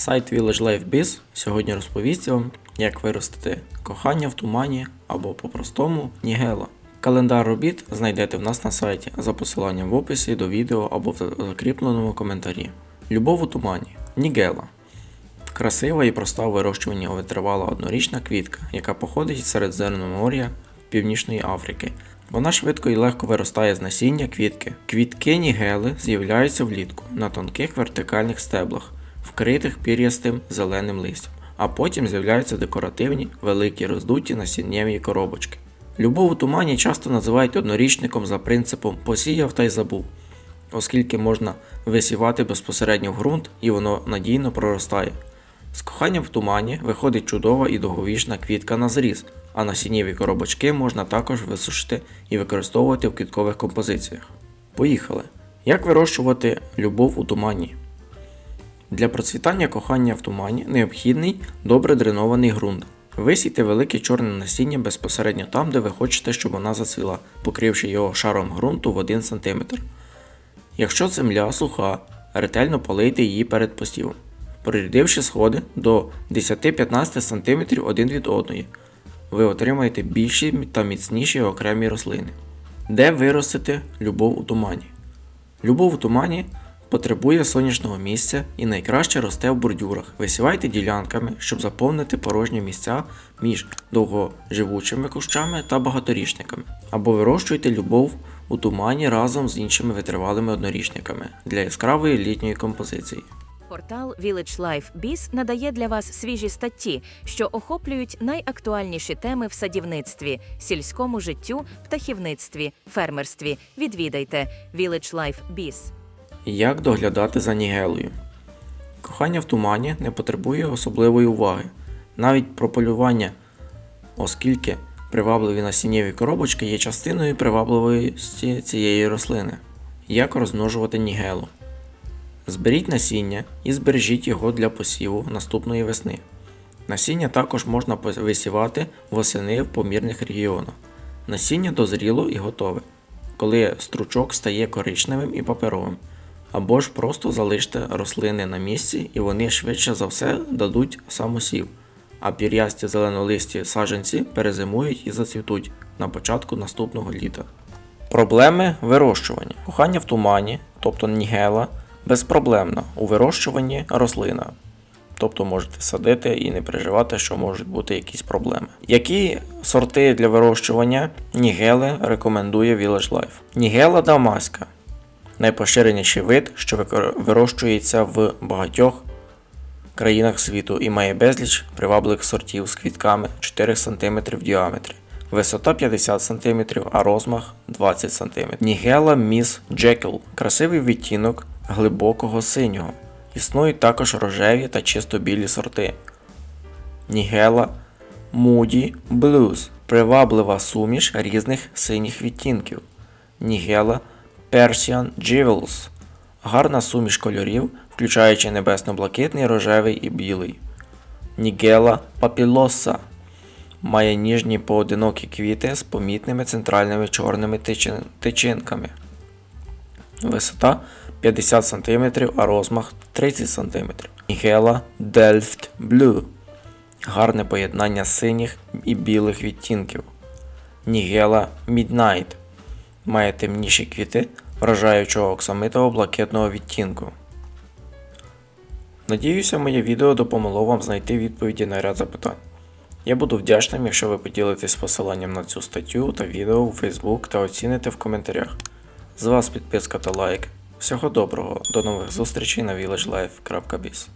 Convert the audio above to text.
Сайт Village Life Biz сьогодні розповість вам, як виростити кохання в тумані або по-простому Нігела. Календар робіт знайдете в нас на сайті за посиланням в описі до відео або в закріпленому коментарі. Любов у тумані Нігела. Красива і проста в вирощуванні витривала однорічна квітка, яка походить з моря Північної Африки. Вона швидко і легко виростає з насіння квітки. Квітки нігели з'являються влітку на тонких вертикальних стеблах, вкритих пір'ястим зеленим листям, а потім з'являються декоративні, великі роздуті насіннєві коробочки. Любов у тумані часто називають однорічником за принципом посіяв та й забув, оскільки можна висівати безпосередньо в ґрунт і воно надійно проростає. З коханням в тумані виходить чудова і довговічна квітка на зріз, а насіннєві коробочки можна також висушити і використовувати в квіткових композиціях. Поїхали! Як вирощувати любов у тумані? Для процвітання кохання в тумані необхідний добре дренований ґрунт. Висійте велике чорне насіння безпосередньо там, де ви хочете, щоб вона зацвіла, покривши його шаром ґрунту в 1 см. Якщо земля суха, ретельно полийте її перед посівом, прорядивши сходи до 10-15 см один від одної. Ви отримаєте більші та міцніші окремі рослини. Де виростити любов у тумані? Любов у тумані потребує сонячного місця і найкраще росте в бордюрах. Висівайте ділянками, щоб заповнити порожні місця між довгоживучими кущами та багаторічниками. Або вирощуйте любов у тумані разом з іншими витривалими однорічниками для яскравої літньої композиції. Портал Village Life Biz надає для вас свіжі статті, що охоплюють найактуальніші теми в садівництві, сільському життю, птахівництві, фермерстві. Відвідайте Village Life Biz. Як доглядати за нігелою? Кохання в тумані не потребує особливої уваги, навіть прополювання, оскільки привабливі насіннєві коробочки є частиною привабливості цієї рослини. Як розмножувати нігелу? Зберіть насіння і збережіть його для посіву наступної весни. Насіння також можна висівати восени в помірних регіонах. Насіння дозріло і готове, коли стручок стає коричневим і паперовим. Або ж просто залиште рослини на місці і вони швидше за все дадуть самосів, а пір'ясті зеленолисті саджанці перезимують і зацвітуть на початку наступного літа. Проблеми вирощування. Кохання в тумані, тобто нігела, безпроблемна у вирощуванні рослина. Тобто можете садити і не переживати, що можуть бути якісь проблеми. Які сорти для вирощування нігели рекомендує Village Life? Нігела дамаська найпоширеніший вид, що вирощується в багатьох країнах світу і має безліч привабливих сортів з квітками 4 см в діаметрі. Висота 50 см, а розмах 20 см. Нігела Міс Джекел красивий відтінок глибокого синього. Існують також рожеві та чисто білі сорти. Нігела Moody Blues приваблива суміш різних синіх відтінків. Нігела Persian Jewels гарна суміш кольорів, включаючи небесно-блакитний, рожевий і білий. Нігела Папілоса має ніжні поодинокі квіти з помітними центральними чорними тичин- тичинками. Висота 50 см, а розмах 30 см. Нігела Delft Blue гарне поєднання синіх і білих відтінків. Нігела Midnight має темніші квіти вражаючого оксамитово блакитного відтінку. Надіюся, моє відео допомогло вам знайти відповіді на ряд запитань. Я буду вдячним, якщо ви поділитесь посиланням на цю статтю та відео у Facebook та оціните в коментарях. З вас підписка та лайк. Всього доброго, до нових зустрічей на villagelife.biz